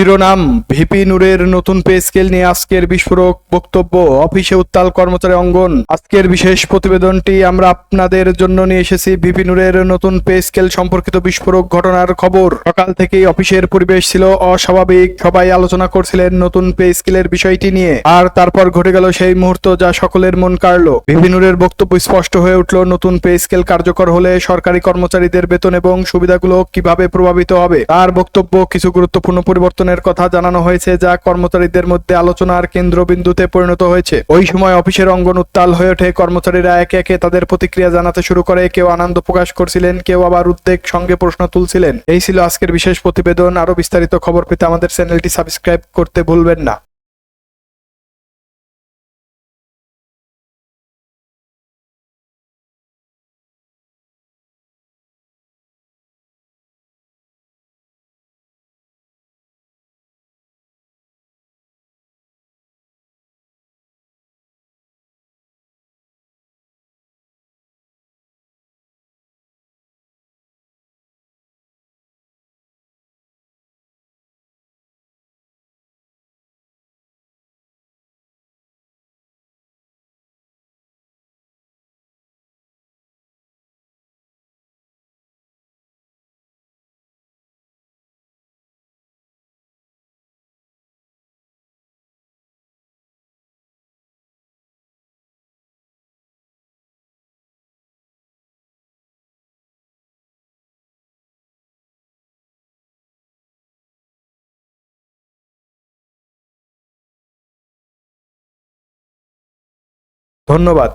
শিরোনাম, ভিপি নূরের নতুন পে স্কেল নিয়ে আজকের বিস্ফোরক বক্তব্য। অফিসে উত্তাল কর্মচারী অঙ্গন। আজকের বিশেষ প্রতিবেদনটি আমরা আপনাদের জন্য নিয়ে এসেছি ভিপি নূরের নতুন পে স্কেল সম্পর্কিত বিস্ফোরক ঘটনার খবর। সকাল থেকেই অফিসের পরিবেশ ছিল অস্বাভাবিক। সবাই আলোচনা করছিলেন নতুন পে স্কেলের বিষয়টি নিয়ে। আর তারপর ঘটে গেল সেই মুহূর্ত যা সকলের মন কাড়ল। ভিপি নূরের বক্তব্য স্পষ্ট হয়ে উঠল, নতুন পে স্কেল কার্যকর হলে সরকারি কর্মচারীদের বেতন এবং সুবিধাগুলো কীভাবে প্রভাবিত হবে? তার বক্তব্য কিছু গুরুত্বপূর্ণ পরিবর্তনের কথা জানানো হয়েছে, যা কর্মচারীদের মধ্যে আলোচনার কেন্দ্রবিন্দুতে পরিণত হয়েছে। ওই সময় অফিসের অঙ্গন উত্তাল হয়ে ওঠে, কর্মচারীরা একে একে তাদের প্রতিক্রিয়া জানাতে শুরু করে। কেউ আনন্দ প্রকাশ করছিলেন, কেউ আবার উদ্বেগ সঙ্গে প্রশ্ন তুলছিলেন। এই ছিল আজকের বিশেষ প্রতিবেদন। আরও বিস্তারিত খবর পেতে আমাদের চ্যানেলটি সাবস্ক্রাইব করতে ভুলবেন না। ধন্যবাদ।